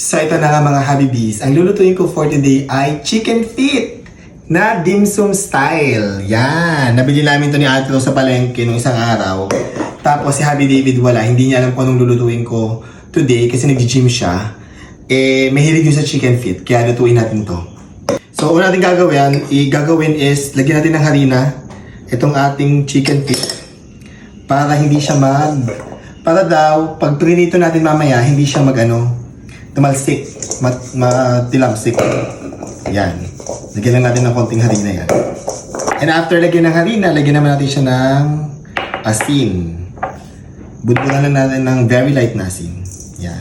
So ito na nga mga Habibis. Ang lulutuin ko for today ay chicken feet na dim sum style. Yan. Nabili namin to ni Ate Rose sa palengke nung isang araw. Tapos si Habi David wala. Hindi niya alam kung anong lulutuin ko today kasi nag-gym siya. Eh, mahilig yun sa chicken feet. Kaya lutuin natin to. So, una natin gagawin, i-gagawin is, lagyan natin ng harina itong ating chicken feet para hindi siya mag para daw pag prinito natin mamaya hindi siya mag ano tumalsik. Mat, matilamsik. Yan. Lagyan lang natin ng konting harina yan. And after lagyan ng harina lagyan naman natin siya ng asin. Budburan lang natin ng very light na asin. Yan.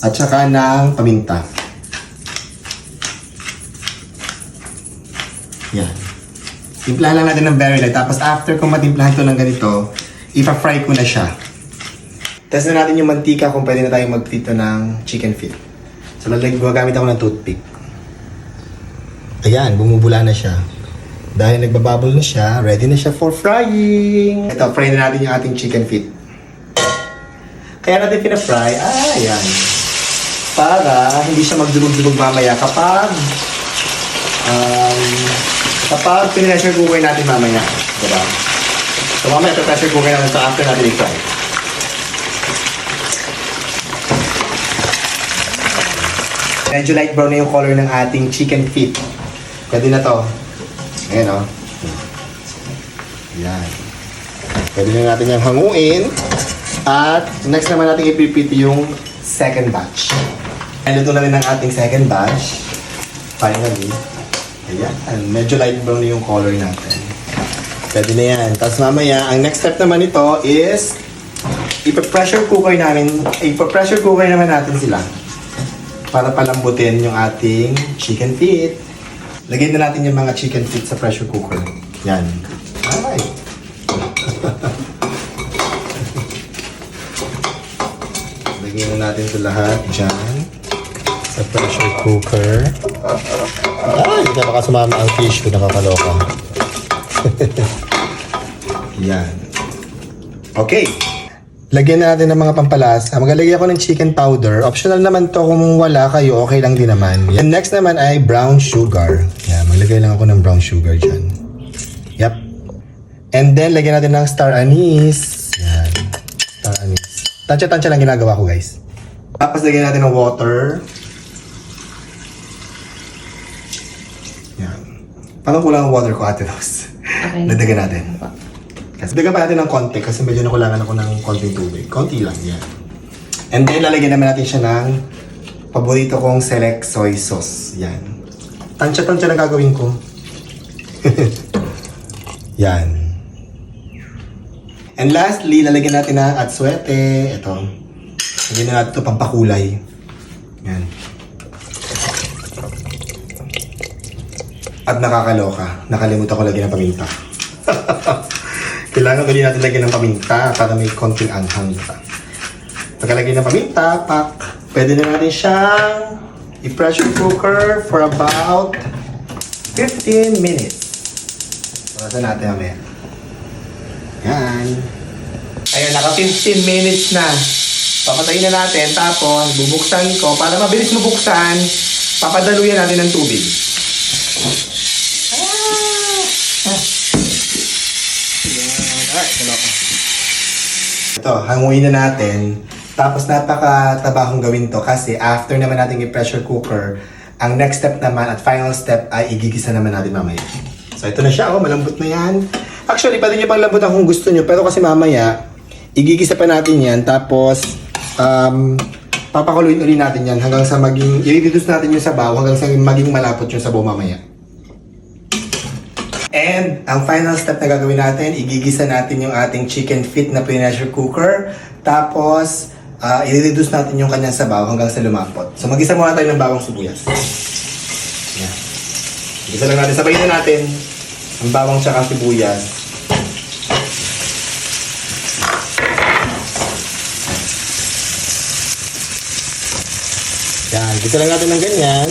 At saka ng paminta. Yan. Timplahan lang natin ng very light. Tapos after kung matimplahan to ng ganito, ipa-fry ko na siya. Test na natin yung mantika kung pwede na tayong magprito ng chicken feet. So lalag gagamit ako ng toothpick. Ayan, bumubula na siya. Dahil nagbabubble na siya, ready na siya for frying. Ito, fry na natin yung ating chicken feet. Kaya natin pina-fry, ah, ayan. Para hindi siya magdurog-durog mamaya kapag um, kapag pinressure cooker natin mamaya. Diba? So mamaya pressure cooker natin so after natin i-fry. Medyo light brown na yung color ng ating chicken feet. Pwede na to. Ayan o. Yan. Pwede na natin yung hanguin. At next naman natin ipipit yung second batch. And ito na rin ang ating second batch. Finally. Ayan. Medyo light brown na yung color natin. Pwede na yan. Tapos mamaya, ang next step naman ito is ipa-pressure cooker namin, ipa-pressure cooker naman natin sila para palambutin yung ating chicken feet. Lagyan na natin yung mga chicken feet sa pressure cooker. Yan. Ay. Lagyan na natin ito lahat dyan sa pressure cooker. Ay, hindi na baka sumama ang tissue. Nakakaloka. Yan. Okay. Lagyan na natin ng mga pampalasa. Maglalagay ako ng chicken powder. Optional naman to kung wala kayo, okay lang din naman. And next naman ay brown sugar. Yan, maglagay lang ako ng brown sugar dyan. Yep. And then, lagyan natin ng star anise. Yan. Star anise. Tansya-tansya lang ginagawa ko, guys. Tapos, lagyan natin ng water. Yan. Parang kulang ang water ko, Ate Rose. Okay. Dagdagan natin. Kasi dagdagan pa natin ng konti kasi medyo nakulangan ako ng konting tubig. Konti lang, yan. And then, lalagyan naman natin siya ng paborito kong select soy sauce. Yan. Tansya-tansya lang gagawin ko. yan. And lastly, lalagyan natin ng atsuete. Ito. Lagyan na natin ito pampakulay. Yan. At nakakaloka. Nakalimutan ko lagyan ng paminta. Kailangan ulit natin lagyan ng paminta para may konting anghang. Pagkalagay ng paminta, pak, pwede na natin siyang i-pressure cooker for about 15 minutes. Pagkasa natin mamaya. Yan. Ayan, naka 15 minutes na. Papatayin na natin, tapos bubuksan ko. Para mabilis mabuksan, papadaluyan natin ng tubig. Ito, hanguin na natin. Tapos napakatabahong gawin to kasi after naman natin i-pressure cooker, ang next step naman at final step ay igigisa naman natin mamaya. So ito na siya, oh, malambot na yan. Actually, pwede nyo pang lambutan kung gusto nyo, pero kasi mamaya, igigisa pa natin yan, tapos um, papakuluin ulit natin yan hanggang sa maging, i-reduce natin yung sabaw hanggang sa maging malapot yung sabaw mamaya. And ang final step na gagawin natin, igigisa natin yung ating chicken feet na pressure cooker. Tapos, uh, i-reduce natin yung kanyang sabaw hanggang sa lumapot. So, magisa muna tayo ng bawang sibuyas. Yan. Igisa lang natin. Sabayin na natin ang bawang tsaka sibuyas. Yan. Igisa lang natin ng ganyan.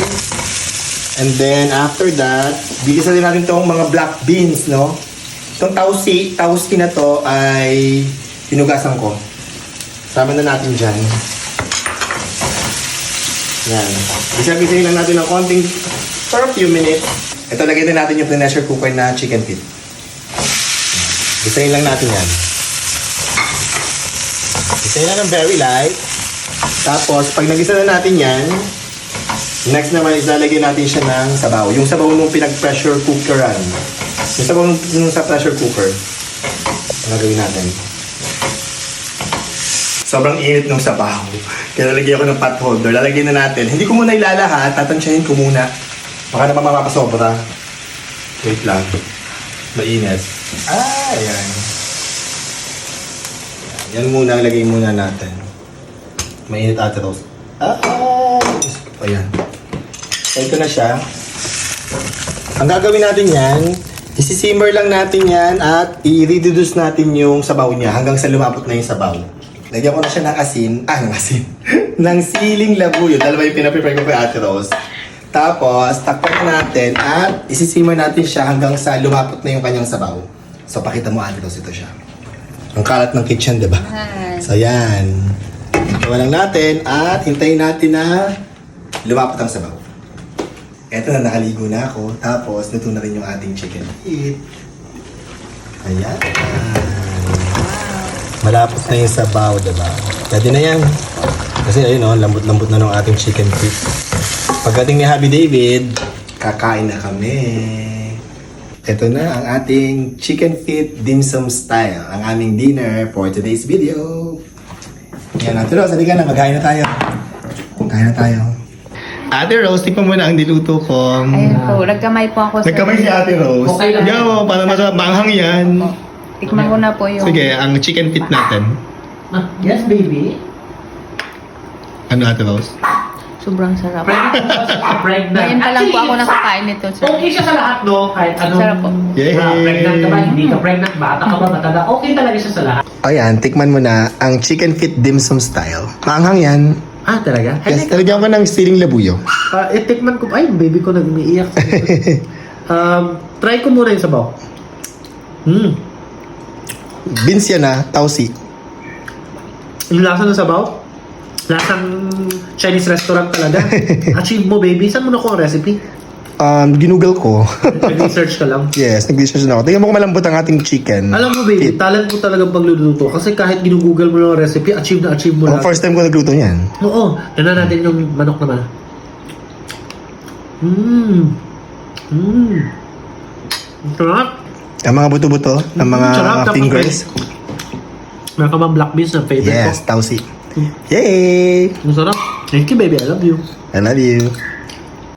And then, after that, bigisa din natin itong mga black beans, no? Itong tausi, tausi na to ay pinugasan ko. Sama na natin dyan. Yan. Isa-bisahin lang natin ng konting for a few minutes. Ito, lagay din natin yung pressure cooker na chicken feet. Bisahin lang natin yan. Bisahin lang ng very light. Tapos, pag nagisa na natin yan, next naman is lalagyan natin siya ng sabaw. Yung sabaw nung pinag-pressure cookeran. Yung sabaw nung, nung sa pressure cooker. Gagawin natin. Sobrang init ng sabaw. Kaya lalagyan ko ng pot holder. Lalagyan na natin. Hindi ko muna ilalahat. Tatansyahin ko muna. Baka naman mapapasobra. Wait lang. Mainit. Ah, ayan. Yan muna, lagay muna natin. Mainit ate Rose. Ah, ko. Ayan. So, ito na siya. Ang gagawin natin yan, isi-simmer lang natin yan at i-reduce natin yung sabaw niya hanggang sa lumapot na yung sabaw. Lagyan ko na siya ng asin, ah, ng asin, ng siling labuyo. Dalawa yung pinaprepare ko kay Ate Rose. Tapos, takpan natin at isi-simmer natin siya hanggang sa lumapot na yung kanyang sabaw. So, pakita mo Ate Rose, ito siya. Ang kalat ng kitchen, di ba? Yan. So, yan. Gawa lang natin at hintayin natin na lumapot ang sabaw. Eto na, nakaligo na ako. Tapos, luto na rin yung ating chicken feet. Ayan. Malapot na yung sabaw, diba? Pwede na yan. Kasi ayun o, lambot-lambot na ng ating chicken feet. Pagdating ni Happy David, kakain na kami. Ito na ang ating chicken feet dim sum style. Ang aming dinner for today's video. Yan, Ate Rose, halika na, magkain na tayo. Kain na tayo. Ate Rose, tikman mo na ang niluto ko. Ayun po, nagkamay po ako sa... Nagkamay si Ate Rose. Okay lang. Yo, para masarap. Maanghang yan. Tikman ko na po yung... Sige, ang chicken feet natin. Ah, yes, baby. Ano Ate Rose? Sobrang sarap. Pregnant sa pregnant. Ngayon pa lang po ako Actually, nakakain nito. sir. Okay siya sa lahat, no? Kahit anong... Sarap po. Yay! Ah, pregnant ka ba, hindi ka pregnant, bata ka ba, matanda, okay talaga siya sa lahat. Ayan, tikman mo na ang chicken feet dim sum style. Maanghang yan. Ah, talaga? Yes, talagyan ko ng siling labuyo. Uh, itikman ko, ay, baby ko nag-umiiyak. um, try ko muna yung sabaw. Hmm. Beans yan ah, tausi. Yung lasa ng sabaw, lasang Chinese restaurant talaga. Achieve mo, baby. Saan mo nakuha ang recipe? Um, ginugol ko. Nag-research ka lang. yes, nag-research na ako. Tingnan mo kung malambot ang ating chicken. Alam mo, baby, Feet. talent mo talaga pagluluto. Kasi kahit ginugoogle mo lang ang recipe, achieve na achieve mo Ang lang. first time ko nagluto niyan. Oo. Tignan natin yung manok naman. Mmm. Mmm. Ang Sarap. Ang mga buto-buto, ang mga Mm, sarap. Tapos fingers. Meron ka bang black beans na favorite Yes, ko? tausi. Yay! Ang sarap. Thank you, baby. I love you. I love you.